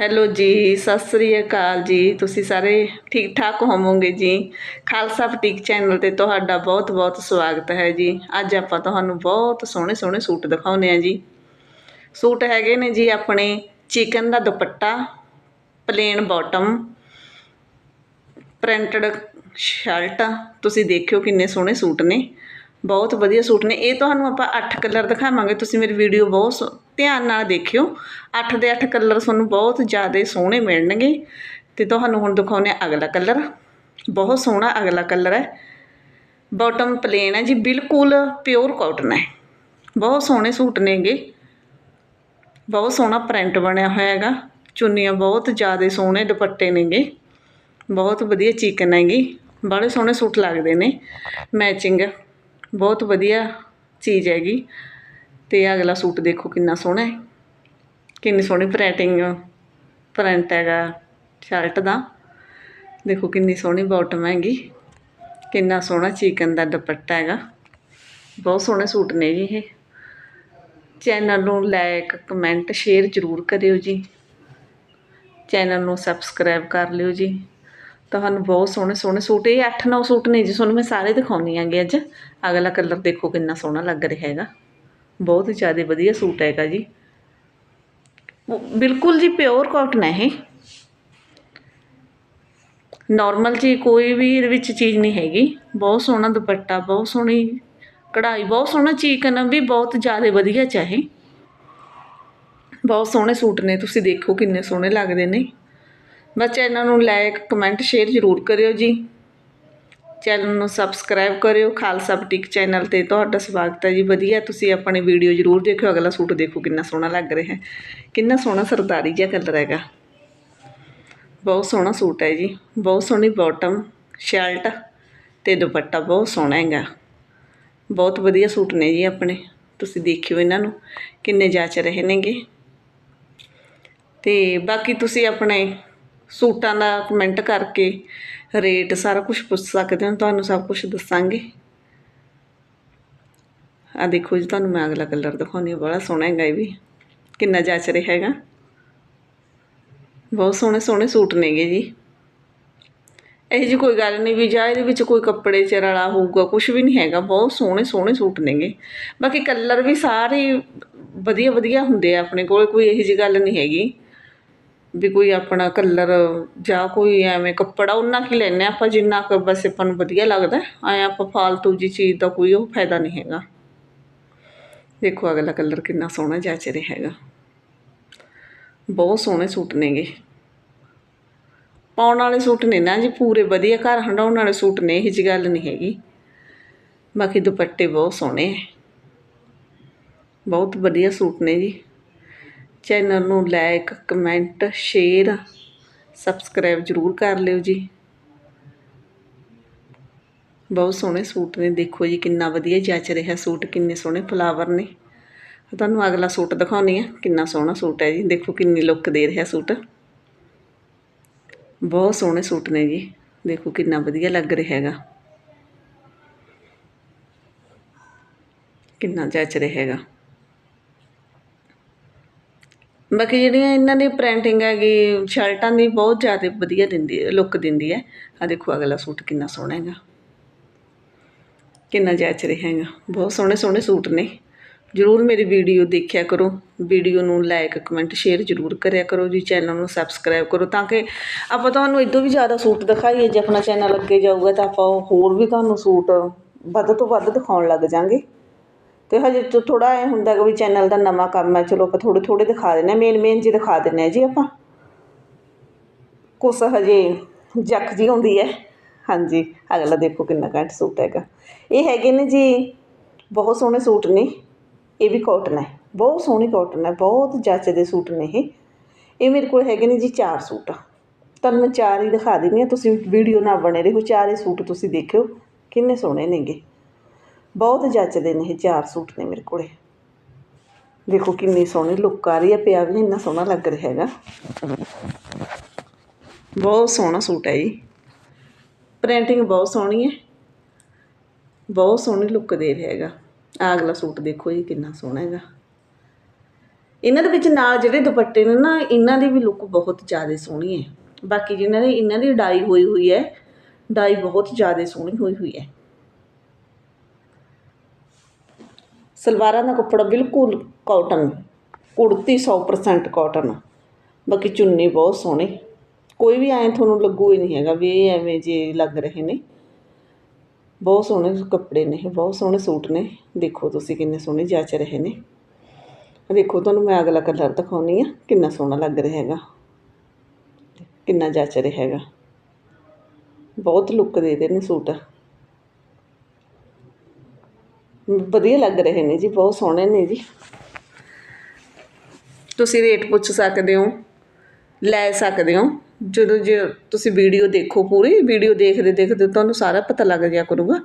Hello ਜੀ, ਸਤਿ ਸ੍ਰੀ ਅਕਾਲ ਜੀ। ਤੁਸੀਂ ਸਾਰੇ ਠੀਕ ਠਾਕ ਹੋਵੋਗੇ ਜੀ? ਖਾਲਸਾ ਬੁਟੀਕ ਚੈਨਲ ਤੇ ਤੁਹਾਡਾ ਬਹੁਤ ਬਹੁਤ ਸਵਾਗਤ ਹੈ ਜੀ। ਅੱਜ ਆਪਾਂ ਤੁਹਾਨੂੰ ਬਹੁਤ ਸੋਹਣੇ ਸੋਹਣੇ ਸੂਟ ਦਿਖਾਉਨੇ ਆ ਜੀ। ਸੂਟ ਹੈਗੇ ਨੇ ਜੀ ਆਪਣੇ ਚਿਕਨ ਦਾ dupatta plain bottom printed shirt ਤੁਸੀਂ ਦੇਖਿਓ ਕਿੰਨੇ ਸੋਹਣੇ ਸੂਟ ਨੇ। ਬਹੁਤ ਵਧੀਆ ਸੂਟ ਨੇ। ਇਹ ਤੁਹਾਨੂੰ ਆਪਾਂ 8 ਕਲਰ ਦਿਖਾਵਾਂਗੇ। ਤੁਸੀਂ ਮੇਰੀ ਵੀਡੀਓ ਬਹੁਤ ਸੋ- ਧਿਆਨ ਨਾਲ ਦੇਖਿਓ। 8 ਦੇ 8 ਕਲਰ ਤੁਹਾਨੂੰ ਬਹੁਤ ਜ਼ਿਆਦਾ ਸੋਹਣੇ ਮਿਲਣਗੇ। ਤੇ ਤੁਹਾਨੂੰ ਹੁਣ ਦਿਖਾਉਂਦੇ ਹਾਂ ਅਗਲਾ ਕਲਰ ਬਹੁਤ ਸੋਹਣਾ ਅਗਲਾ ਕਲਰ ਹੈ। ਬਾਟਮ ਪਲੇਨ ਹੈ ਜੀ। ਬਿਲਕੁਲ ਪਿਓਰ ਕਾਟਨ ਹੈ। ਬਹੁਤ ਸੋਹਣੇ ਸੂਟ ਨੇਗੇ। ਬਹੁਤ ਸੋਹਣਾ ਪ੍ਰਿੰਟ ਬਣਿਆ ਹੋਇਆ ਹੈਗਾ। ਚੁੰਨੀਆਂ ਬਹੁਤ ਜ਼ਿਆਦਾ ਸੋਹਣੇ ਦੁਪੱਟੇ ਨੇਗੇ। ਬਹੁਤ ਵਧੀਆ ਚਿਕਨ ਹੈਗੀ। ਬੜੇ ਸੋਹਣੇ ਸੂਟ ਲੱਗਦੇ ਨੇ। ਮੈਚਿੰਗ ਬਹੁਤ ਵਧੀਆ ਚੀਜ਼ ਹੈਗੀ। ਅਤੇ ਅਗਲਾ ਸੂਟ ਦੇਖੋ ਕਿੰਨਾ ਸੋਹਣਾ ਹੈ। ਕਿੰਨੀ ਸੋਹਣੀ ਪ੍ਰਿੰਟਿੰਗ ਪ੍ਰਿੰਟ ਹੈਗਾ ਸ਼ਰਟ ਦਾ। ਦੇਖੋ ਕਿੰਨੀ ਸੋਹਣੀ ਬਾਟਮ ਹੈਗੀ। ਕਿੰਨਾ ਸੋਹਣਾ ਚਿਕਨ ਦਾ ਦੁਪੱਟਾ ਹੈਗਾ। ਬਹੁਤ ਸੋਹਣੇ ਸੂਟ ਨੇ ਜੀ ਇਹ। ਚੈਨਲ ਨੂੰ ਲਾਈਕ ਕਮੈਂਟ ਸ਼ੇਅਰ ਜ਼ਰੂਰ ਕਰਿਓ ਜੀ। ਚੈਨਲ ਨੂੰ ਸਬਸਕ੍ਰਾਈਬ ਕਰ ਲਿਓ ਜੀ। ਤੁਹਾਨੂੰ ਬਹੁਤ ਸੋਹਣੇ ਸੋਹਣੇ ਸੂਟ, ਇਹ 8-9 ਸੂਟ ਨੇ ਜੀ, ਤੁਹਾਨੂੰ ਮੈਂ ਸਾਰੇ ਦਿਖਾਉਣੀ ਆਂਗੇ ਅੱਜ। ਅਗਲਾ ਕਲਰ ਦੇਖੋ ਕਿੰਨਾ ਸੋਹਣਾ ਲੱਗ ਰਿਹਾ ਹੈਗਾ। ਬਹੁਤ ਜ਼ਿਆਦਾ ਵਧੀਆ ਸੂਟ ਹੈਗਾ ਜੀ। ਬਿਲਕੁਲ ਜੀ ਪਿਓਰ ਕਾਟਨ ਹੈ ਇਹ। ਨਾਰਮਲ ਜੀ ਕੋਈ ਵੀ ਇਹਦੇ ਵਿੱਚ ਚੀਜ਼ ਨਹੀਂ ਹੈਗੀ। ਬਹੁਤ ਸੋਹਣਾ ਦੁਪੱਟਾ, ਬਹੁਤ ਸੋਹਣੀ ਕਢਾਈ, ਬਹੁਤ ਸੋਹਣਾ ਚੀਕਨ ਵੀ ਬਹੁਤ ਜ਼ਿਆਦਾ ਵਧੀਆ ਚਾਹੇ ਬਹੁਤ ਸੋਹਣੇ ਸੂਟ ਨੇ, ਤੁਸੀਂ ਦੇਖੋ ਕਿੰਨੇ ਸੋਹਣੇ ਲੱਗਦੇ ਨੇ। ਬਸ ਚੈਨਲ ਨੂੰ ਲਾਈਕ ਕਮੈਂਟ ਸ਼ੇਅਰ ਜ਼ਰੂਰ ਕਰਿਓ ਜੀ। ਚੈਨਲ ਨੂੰ ਸਬਸਕ੍ਰਾਈਬ ਕਰਿਓ। ਖਾਲਸਾ ਬੁਟੀਕ ਚੈਨਲ ਤੇ ਤੁਹਾਡਾ ਸਵਾਗਤ ਹੈ ਜੀ। ਵਧੀਆ, ਤੁਸੀਂ ਆਪਣੀ ਵੀਡੀਓ ਜ਼ਰੂਰ ਦੇਖਿਓ। ਅਗਲਾ ਸੂਟ ਦੇਖੋ, ਕਿੰਨਾ ਸੋਹਣਾ ਲੱਗ ਰਿਹਾ ਹੈ। ਕਿੰਨਾ ਸੋਹਣਾ ਸਰਦਾਰੀ ਜਿਹਾ ਕਲਰ ਹੈਗਾ। ਬਹੁਤ ਸੋਹਣਾ ਸੂਟ ਹੈ ਜੀ। ਬਹੁਤ ਸੋਹਣੀ ਬਾਟਮ ਸ਼ਰਟ ਤੇ ਦੁਪੱਟਾ ਬਹੁਤ ਸੋਹਣਾ ਹੈਗਾ। ਬਹੁਤ ਵਧੀਆ ਸੂਟ ਨੇ ਜੀ ਆਪਣੇ। ਤੁਸੀਂ ਦੇਖਿਓ ਇਹਨਾਂ ਨੂੰ, ਕਿੰਨੇ ਜਾਚ ਰਹੇ ਨੇਗੇ। ਤੇ ਬਾਕੀ ਤੁਸੀਂ ਆਪਣੇ ਸੂਟਾਂ ਦਾ ਕਮੈਂਟ ਕਰਕੇ ਰੇਟ ਸਾਰਾ ਕੁਝ ਪੁੱਛ ਸਕਦੇ ਹੋ, ਤੁਹਾਨੂੰ ਸਭ ਕੁਝ ਦੱਸਾਂਗੇ। ਆ ਦੇਖੋ ਜੀ, ਤੁਹਾਨੂੰ ਮੈਂ ਅਗਲਾ ਕਲਰ ਦਿਖਾਉਂਦੀ ਹਾਂ, ਬੜਾ ਸੋਹਣਾ ਹੈਗਾ ਇਹ ਵੀ। ਕਿੰਨਾ ਜੱਚ ਰਿਹਾ ਹੈਗਾ। ਬਹੁਤ ਸੋਹਣੇ ਸੋਹਣੇ ਸੂਟ ਨੇਗੇ ਜੀ। ਇਹ ਜੀ ਕੋਈ ਗੱਲ ਨਹੀਂ ਵੀ ਜਾਂ ਇਹਦੇ ਵਿੱਚ ਕੋਈ ਕੱਪੜੇ ਚ ਰਲਾ ਹੋਊਗਾ ਕੁਝ ਵੀ ਨਹੀਂ ਹੈਗਾ, ਬਹੁਤ ਸੋਹਣੇ ਸੋਹਣੇ ਸੂਟ ਨੇਗੇ। ਬਾਕੀ ਕਲਰ ਵੀ ਸਾਰੇ ਵਧੀਆ ਵਧੀਆ ਹੁੰਦੇ ਆ ਆਪਣੇ ਕੋਲ, ਕੋਈ ਇਹੋ ਜੀ ਗੱਲ ਨਹੀਂ ਹੈਗੀ। ਵੀ ਕੋਈ ਆਪਣਾ ਕਲਰ ਜਾਂ ਕੋਈ ਐਵੇਂ ਕੱਪੜਾ ਉਹਨਾਂ ਲੈਂਦੇ ਹਾਂ ਆਪਾਂ, ਜਿੰਨਾ ਕੁ ਬਸ ਆਪਾਂ ਨੂੰ ਵਧੀਆ ਲੱਗਦਾ। ਐਂ ਆਪਾਂ ਫਾਲਤੂ ਜਿਹੀ ਚੀਜ਼ ਦਾ ਕੋਈ ਉਹ ਫਾਇਦਾ ਨਹੀਂ ਹੈਗਾ। ਦੇਖੋ ਅਗਲਾ ਕਲਰ ਕਿੰਨਾ ਸੋਹਣਾ ਜੱਚ ਰਿਹਾ ਹੈਗਾ। ਬਹੁਤ ਸੋਹਣੇ ਸੂਟ ਨੇਗੇ। ਪਾਉਣ ਵਾਲੇ ਸੂਟ ਨੇ ਨਾ ਜੀ, ਪੂਰੇ ਵਧੀਆ, ਘਰ ਹੰਡਾਉਣ ਵਾਲੇ ਸੂਟ ਨੇ, ਇਹ ਜੀ ਗੱਲ ਨਹੀਂ ਹੈਗੀ। ਬਾਕੀ ਦੁਪੱਟੇ ਬਹੁਤ ਸੋਹਣੇ ਬਹੁਤ ਵਧੀਆ ਸੂਟ ਨੇ ਜੀ। ਚੈਨਲ ਨੂੰ ਲਾਈਕ, ਕਮੈਂਟ, ਸ਼ੇਅਰ, ਸਬਸਕ੍ਰਾਈਬ ਜ਼ਰੂਰ ਕਰ ਲਿਓ ਜੀ। ਬਹੁਤ ਸੋਹਣੇ ਸੂਟ ਨੇ, ਦੇਖੋ ਜੀ ਕਿੰਨਾ ਵਧੀਆ ਜੱਚ ਰਿਹਾ ਸੂਟ, ਕਿੰਨੇ ਸੋਹਣੇ ਫਲਾਵਰ ਨੇ। ਤੁਹਾਨੂੰ ਅਗਲਾ ਸੂਟ ਦਿਖਾਉਣੀ ਆ, ਕਿੰਨਾ ਸੋਹਣਾ ਸੂਟ ਹੈ ਜੀ, ਦੇਖੋ ਕਿੰਨੀ ਲੁੱਕ ਦੇ ਰਿਹਾ ਸੂਟ। ਬਹੁਤ ਸੋਹਣੇ ਸੂਟ ਨੇ ਜੀ, ਦੇਖੋ ਕਿੰਨਾ ਵਧੀਆ ਲੱਗ ਰਿਹਾ ਹੈਗਾ। ਕਿੰਨਾ ਜੱਚ ਰਿਹਾ ਹੈਗਾ। ਬਾਕੀ ਜਿਹੜੀਆਂ ਇਹਨਾਂ ਦੀ ਪ੍ਰਿੰਟਿੰਗ ਹੈਗੀ, ਸ਼ਰਟਾਂ ਦੀ ਬਹੁਤ ਜ਼ਿਆਦਾ ਵਧੀਆ ਦਿੰਦੀ ਹੈ ਲੁੱਕ ਦਿੰਦੀ ਹੈ। ਆ ਦੇਖੋ ਅਗਲਾ ਸੂਟ ਕਿੰਨਾ ਸੋਹਣਾ ਹੈਗਾ। ਕਿੰਨਾ ਜੈਚ ਰਿਹਾ ਹੈਗਾ। ਬਹੁਤ ਸੋਹਣੇ ਸੋਹਣੇ ਸੂਟ ਨੇ। ਜਰੂਰ ਮੇਰੀ ਵੀਡੀਓ ਦੇਖਿਆ ਕਰੋ। ਵੀਡੀਓ ਨੂੰ ਲਾਈਕ ਕਮੈਂਟ ਸ਼ੇਅਰ ਜਰੂਰ ਕਰਿਆ ਕਰੋ ਜੀ। ਚੈਨਲ ਨੂੰ ਸਬਸਕ੍ਰਾਈਬ ਕਰੋ ਤਾਂ ਕਿ ਆਪਾਂ ਤੁਹਾਨੂੰ ਇਦੋਂ ਵੀ ਜ਼ਿਆਦਾ ਸੂਟ ਦਿਖਾਈਏ। ਜੇ ਆਪਣਾ ਚੈਨਲ ਅੱਗੇ ਜਾਊਗਾ ਤਾਂ ਆਪਾਂ ਹੋਰ ਵੀ ਤੁਹਾਨੂੰ ਸੂਟ ਵੱਧ ਤੋਂ ਵੱਧ ਦਿਖਾਉਣ ਲੱਗ ਜਾਾਂਗੇ। ਅਤੇ ਹਜੇ ਤੋਂ ਥੋੜਾ ਐ ਹੁੰਦਾ ਕਿ ਵੀ ਚੈਨਲ ਦਾ ਨਵਾਂ ਕੰਮ ਹੈ, ਚਲੋ ਆਪਾਂ ਥੋੜ੍ਹੇ ਥੋੜ੍ਹੇ ਦਿਖਾ ਦਿੰਦੇ ਹਾਂ ਮੇਨ ਮੇਨ ਜੀ ਦਿਖਾ ਦਿੰਦੇ ਹਾਂ ਜੀ ਆਪਾਂ। ਕੁਛ ਹਜੇ ਜੱਕ ਜੀ ਹੁੰਦੀ ਹੈ। ਹਾਂਜੀ, ਅਗਲਾ ਦੇਖੋ ਕਿੰਨਾ ਘੈਂਟ ਸੂਟ ਹੈਗਾ। ਇਹ ਹੈਗੇ ਨੇ ਜੀ, ਬਹੁਤ ਸੋਹਣੇ ਸੂਟ ਨੇ। ਇਹ ਵੀ ਕਾਟਨ ਹੈ, ਬਹੁਤ ਸੋਹਣੀ ਕਾਟਨ ਹੈ, ਬਹੁਤ ਜੱਚਦੇ ਸੂਟ ਨੇ ਇਹ। ਇਹ ਮੇਰੇ ਕੋਲ ਹੈਗੇ ਨੇ ਜੀ ਚਾਰ ਸੂਟ। ਤੁਹਾਨੂੰ ਮੈਂ ਚਾਰ ਹੀ ਦਿਖਾ ਦਿੰਦੀ ਹਾਂ, ਤੁਸੀਂ ਵੀਡੀਓ ਨਾਲ ਬਣੇ ਰਹੋ, ਚਾਰੇ ਸੂਟ ਤੁਸੀਂ ਦੇਖਿਓ, ਕਿੰਨੇ ਸੋਹਣੇ ਨੇਗੇ। ਬਹੁਤ ਜੱਚਦੇ ਨੇ ਇਹ ਚਾਰ ਸੂਟ ਨੇ ਮੇਰੇ ਕੋਲੇ। ਦੇਖੋ ਕਿੰਨੀ ਸੋਹਣੀ ਲੁੱਕ ਆ ਰਹੀ ਹੈ, ਪਿਆ ਵੀ ਇੰਨਾ ਸੋਹਣਾ ਲੱਗ ਰਿਹਾ ਹੈਗਾ। ਬਹੁਤ ਸੋਹਣਾ ਸੂਟ ਹੈ ਜੀ। ਪ੍ਰਿੰਟਿੰਗ ਬਹੁਤ ਸੋਹਣੀ ਹੈ। ਬਹੁਤ ਸੋਹਣੀ ਲੁੱਕ ਦੇ ਰਿਹਾ ਹੈਗਾ। ਆਹ ਅਗਲਾ ਸੂਟ ਦੇਖੋ ਜੀ ਕਿੰਨਾ ਸੋਹਣਾ ਹੈਗਾ। ਇਹਨਾਂ ਦੇ ਵਿੱਚ ਨਾਲ ਜਿਹੜੇ ਦੁਪੱਟੇ ਨੇ ਨਾ, ਇਹਨਾਂ ਦੀ ਵੀ ਲੁੱਕ ਬਹੁਤ ਜ਼ਿਆਦਾ ਸੋਹਣੀ ਹੈ। ਬਾਕੀ ਜਿਹਨਾਂ ਦੀ, ਇਹਨਾਂ ਦੀ ਡਾਈ ਹੋਈ ਹੋਈ ਹੈ, ਡਾਈ ਬਹੁਤ ਜ਼ਿਆਦਾ ਸੋਹਣੀ ਹੋਈ ਹੋਈ ਹੈ। ਸਲਵਾਰਾਂ ਦਾ ਕੱਪੜਾ ਬਿਲਕੁਲ ਕਾਟਨ ਕੁੜਤੀ 100% ਕਾਟਨ ਬਾਕੀ ਚੁੰਨੀ ਬਹੁਤ ਸੋਹਣੀ। ਕੋਈ ਵੀ ਐਂ ਤੁਹਾਨੂੰ ਲੱਗੂ ਹੀ ਨਹੀਂ ਹੈਗਾ ਵੀ ਇਹ ਐਵੇਂ ਜੇ ਲੱਗ ਰਹੇ ਨੇ। ਬਹੁਤ ਸੋਹਣੇ ਕੱਪੜੇ ਨੇ ਬਹੁਤ ਸੋਹਣੇ ਸੂਟ ਨੇ। ਦੇਖੋ ਤੁਸੀਂ ਕਿੰਨੇ ਸੋਹਣੇ ਜੱਚ ਰਹੇ ਨੇ। ਦੇਖੋ ਤੁਹਾਨੂੰ ਮੈਂ ਅਗਲਾ ਕਲਰ ਦਿਖਾਉਣੀ ਆ, ਕਿੰਨਾ ਸੋਹਣਾ ਲੱਗ ਰਿਹਾ ਹੈਗਾ। ਕਿੰਨਾ ਜੱਚ ਰਿਹਾ ਹੈਗਾ। ਬਹੁਤ ਲੁੱਕ ਦੇ ਰਹੇ ਨੇ ਸੂਟ। ਵਧੀਆ ਲੱਗ ਰਹੇ ਨੇ ਜੀ, ਬਹੁਤ ਸੋਹਣੇ ਨੇ ਜੀ। ਤੁਸੀਂ ਰੇਟ ਪੁੱਛ ਸਕਦੇ ਹੋ, ਲੈ ਸਕਦੇ ਹੋ। ਜਦੋਂ ਜੇ ਤੁਸੀਂ ਵੀਡੀਓ ਦੇਖੋ ਪੂਰੀ, ਵੀਡੀਓ ਦੇਖਦੇ ਦੇਖਦੇ ਤੁਹਾਨੂੰ ਸਾਰਾ ਪਤਾ ਲੱਗ ਜਾਇਆ ਕਰੂਗਾ।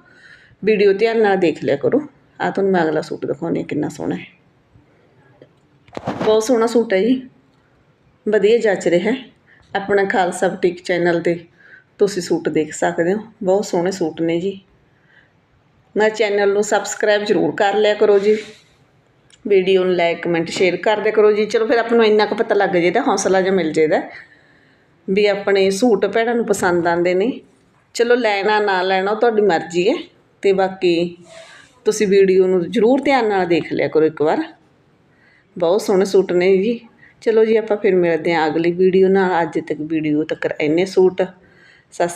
ਵੀਡੀਓ ਧਿਆਨ ਨਾਲ ਦੇਖ ਲਿਆ ਕਰੋ। ਆ ਤੁਹਾਨੂੰ ਮੈਂ ਅਗਲਾ ਸੂਟ ਦਿਖਾਉਂਦੀ ਹਾਂ, ਕਿੰਨਾ ਸੋਹਣਾ ਹੈ। ਬਹੁਤ ਸੋਹਣਾ ਸੂਟ ਹੈ ਜੀ। ਵਧੀਆ ਜੱਚ ਰਿਹਾ ਹੈ। ਆਪਣਾ ਖਾਲਸਾ ਬੁਟੀਕ ਚੈਨਲ ਤੇ ਤੁਸੀਂ ਸੂਟ ਦੇਖ ਸਕਦੇ ਹੋ। ਬਹੁਤ ਸੋਹਣੇ ਸੂਟ ਨੇ ਜੀ। ਨਾ ਚੈਨਲ ਨੂੰ ਸਬਸਕ੍ਰਾਈਬ ਜ਼ਰੂਰ ਕਰ ਲਿਆ ਕਰੋ ਜੀ। ਵੀਡੀਓ ਨੂੰ ਲਾਈਕ, ਕਮੈਂਟ, ਸ਼ੇਅਰ ਕਰ ਦਿਆ ਕਰੋ ਜੀ। ਚਲੋ ਫਿਰ ਆਪਾਂ ਨੂੰ ਇੰਨਾ ਕੁ ਪਤਾ ਲੱਗ ਜਾਏਦਾ ਹੌਸਲਾ ਜਿਹਾ ਮਿਲ ਜਾਏਦਾ ਵੀ ਆਪਣੇ ਸੂਟ ਭੈਣਾਂ ਨੂੰ ਪਸੰਦ ਆਉਂਦੇ ਨੇ। ਚਲੋ ਲੈਣਾ, ਨਾ ਲੈਣਾ ਉਹ ਤੁਹਾਡੀ ਮਰਜ਼ੀ ਹੈ। ਤੇ ਬਾਕੀ ਤੁਸੀਂ ਵੀਡੀਓ ਨੂੰ ਜ਼ਰੂਰ ਧਿਆਨ ਨਾਲ ਦੇਖ ਲਿਆ ਕਰੋ ਇੱਕ ਵਾਰ। ਬਹੁਤ ਸੋਹਣੇ ਸੂਟ ਨੇ ਜੀ। ਚਲੋ ਜੀ ਆਪਾਂ ਫਿਰ ਮਿਲਦੇ ਹਾਂ ਅਗਲੀ ਵੀਡੀਓ ਨਾਲ। ਅੱਜ ਤੱਕ ਵੀਡੀਓ ਤੱਕ ਇੰਨੇ ਸੂਟ। ਸਤਿ